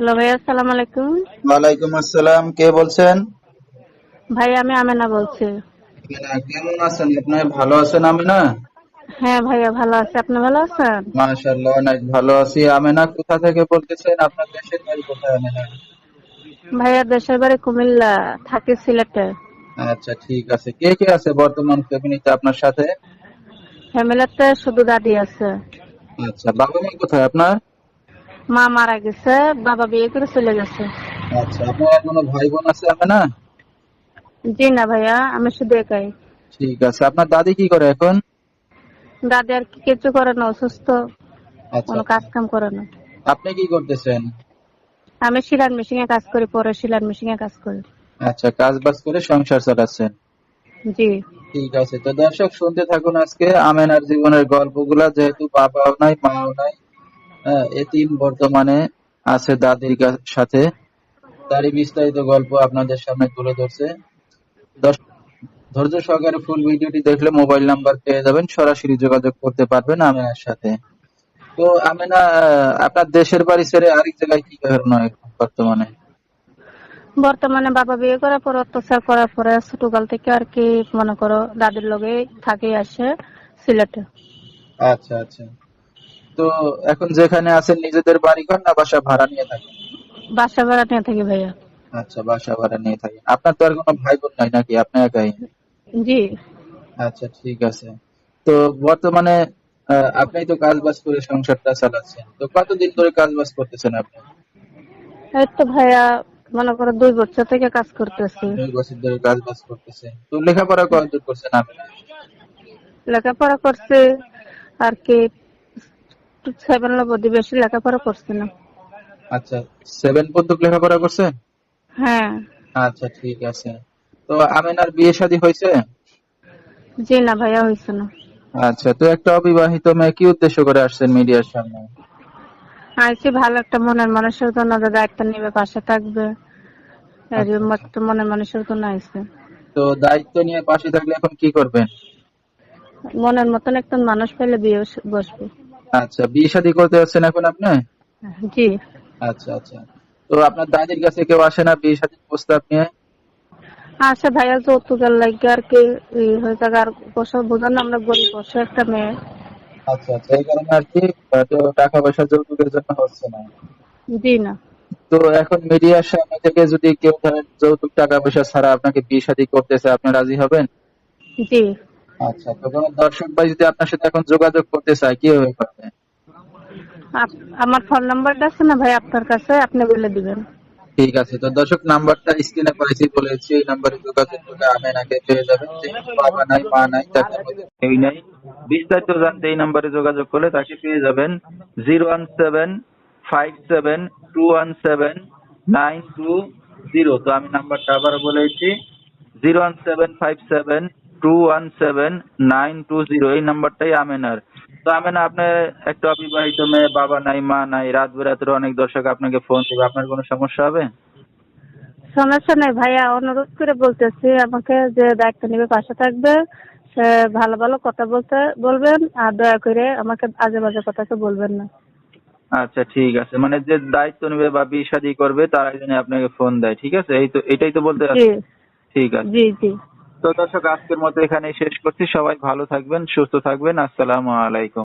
Hello ভাইয়া আসসালাম আলাইকুম। ওয়ালাইকুম আসসালাম কে বলছেন? ভাই আমি আমেনা বলছি। কেমন আছেন? আপনি ভালো আছেন আমিনা? হ্যাঁ ভাইয়া ভালো আছি। আপনি ভালো আছেন? মাশাআল্লাহ অনেক ভালো আছি। আমিনা কোথা থেকে বলতেছেন? আপনার দেশের বাড়ি কোথায় আমিনা? ভাইয়া দেশের বাড়ি কুমিল্লা থাকি সিলেটে। আচ্ছা ঠিক আছে। কে কে আছে বর্তমান ফ্যামিলিতে আপনার সাথে? ফ্যামিলিতে শুধু দাদি আছে। আচ্ছা বাবা মা কোথায় আপনার? মা মারা গেছে বাবা বিয়ে করে চলে গেছে। আচ্ছা আপনার কোনো ভাই বোন আছে আমিনা জি না ভাইয়া আমি শুধু একাই। ঠিক আছে আপনার দাদি কি করে এখন? দাদি আর কিছু করে না অসুস্থ। আচ্ছা। কোনো কাজ কাম করে না। আপনি কি করতেছেন? আমি সিলান মেশিন এ কাজ করি পরে সিলান মেশিন এ কাজ করি। আচ্ছা কাজ বাজ করে সংসার চালাচ্ছেন? জি। ঠিক আছে তো দর্শক শুনতে থাকুন আজকে আমেনার জীবনের গল্পগুলা যেহেতু বাবাও নাই মাও নাই এতিম বর্তমানে আছে দাদির সাথে। তারই বিস্তারিত গল্প আপনাদের সামনে তুলে ধরছে। ধৈর্য সহকারে ফুল ভিডিওটি দেখলে মোবাইল নাম্বার পেয়ে যাবেন সরাসরি যোগাযোগ করতে পারবেন আমেনার সাথে। তো আমেনা আপনার দেশের বাড়ি ছেড়ে আরেক জায়গায় কি কারণ এখন বর্তমানে? বর্তমানে বাবা বিয়ে করার পর অত্যাচার করার পরে ছোটকাল থেকে আর কি মনে করো দাদির লগে থাকি আসে সিলেটে। আচ্ছা আচ্ছা। তো এখন যেখানে আছেন নিজেদের বাড়ি ঘর না বাসা ভাড়া নিয়ে থাকেন? বাসা ভাড়া নিয়ে থাকি ভাইয়া। আচ্ছা বাসা ভাড়া নিয়ে থাকেন। আপনার তো আর কোনো ভাই বোন নাই নাকি? আপনি একাই? জি। আচ্ছা ঠিক আছে। তো বর্তমানে আপনি তো কাজ বাজ করে সংসারটা চালাচ্ছেন। তো কতদিন ধরে কাজ বাজ করতেছেন আপনি? এই তো ভাইয়া মনে করো দুই বছর থেকে কাজ করতেছি। দুই বছর ধরে কাজ বাজ করতেছেন তো লেখাপড়া কতদূর করছেন আপনি? লেখাপড়া করছি আর কি সেভেন বেশি লেখাপড়া করছি না। আচ্ছা সেভেন পর্যন্ত লেখাপড়া করছেন হ্যাঁ আচ্ছা ঠিক আছে। তো আমিনার বিয়ে শাদী হয়েছে জি না ভাইয়া হয়েছে না। আচ্ছা তো একটা অবিবাহিত মেয়ে কি উদ্দেশ্য করে আসছেন মিডিয়ার সামনে? আইসি ভালো একটা মনের মানুষের জন্য যে দায়িত্ব নিবে পাশে থাকবে। এর মতো মনের মানুষের জন্য আইসে তো দায়িত্ব নিয়ে পাশে থাকলে এখন কি করবেন? মনের মতন একজন মানুষ পেলে বিয়ে বসবে। আচ্ছা বিয়ে শাদী করতে যাচ্ছেন এখন আপনি? জি। আচ্ছা আচ্ছা। তো আপনার দাদির কাছে কেউ আসে না বিয়ে শাদীর প্রস্তাব নিয়ে? আসে ভাইয়া যৌতুকের লাগে আর কি হয়ে থাকে। আর বসে বোঝানো আমরা গরিব বসে একটা মেয়ে। আচ্ছা আচ্ছা। এই কারণে আর কি টাকা পয়সা যৌতুকের জন্য হচ্ছে না। জি না। তো এখন মিডিয়ার সামনে থেকে যদি কেউ ধরেন যৌতুক টাকা পয়সা ছাড়া আপনাকে বিয়ে শাদী করতেছে আপনি রাজি হবেন? জি। আচ্ছা তো কোনো দর্শক ভাই যদি আপনার সাথে এখন যোগাযোগ করতে চায় কীভাবে করবে আমার ফোন নাম্বারটা আছে না ভাই আপনার কাছে? আপনি বলে দিবেন। ঠিক আছে তো দর্শক নাম্বারটা স্ক্রিনে করেছি বলেছি এই নাম্বারে যোগাযোগ করলে আমেনাকে পেয়ে যাবেন যে বাবা নাই মা নাই তাকে কেউই নাই। বিস্তারিত জানতে এই নাম্বারে যোগাযোগ করলে তাকে পেয়ে যাবেন zero one seven five seven two one seven nine two zero. তো আমি নাম্বারটা আবার বলেছি zero one seven five seven two one seven nine two zero এই নাম্বারটাই আমেনার। তো আমেনা আপনার একটা অবিবাহিত মেয়ে বাবা নাই মা নাই রাত বেরাতের অনেক দর্শক আপনাকে ফোন দেবে আপনার কোনো সমস্যা হবে? সমস্যা নেই ভাইয়া অনুরোধ করে বলতেছি আমাকে যে দায়িত্ব নিবে পাশে থাকবে। সে ভালো ভালো কথা বলতে বলবেন আর দয়া করে আমাকে আজে বাজে কথা বলবেন না। আচ্ছা ঠিক আছে। মানে যে দায়িত্ব নেবে বা বিয়ে শাদী করবে তারাই জন্য আপনাকে ফোন দেয় ঠিক আছে? এই তো এটাই তো বলতে? ঠিক আছে। জি জি। তো দর্শক আজকের মতো এখানেই শেষ করছি। সবাই ভালো থাকবেন সুস্থ থাকবেন। আসসালামু আলাইকুম।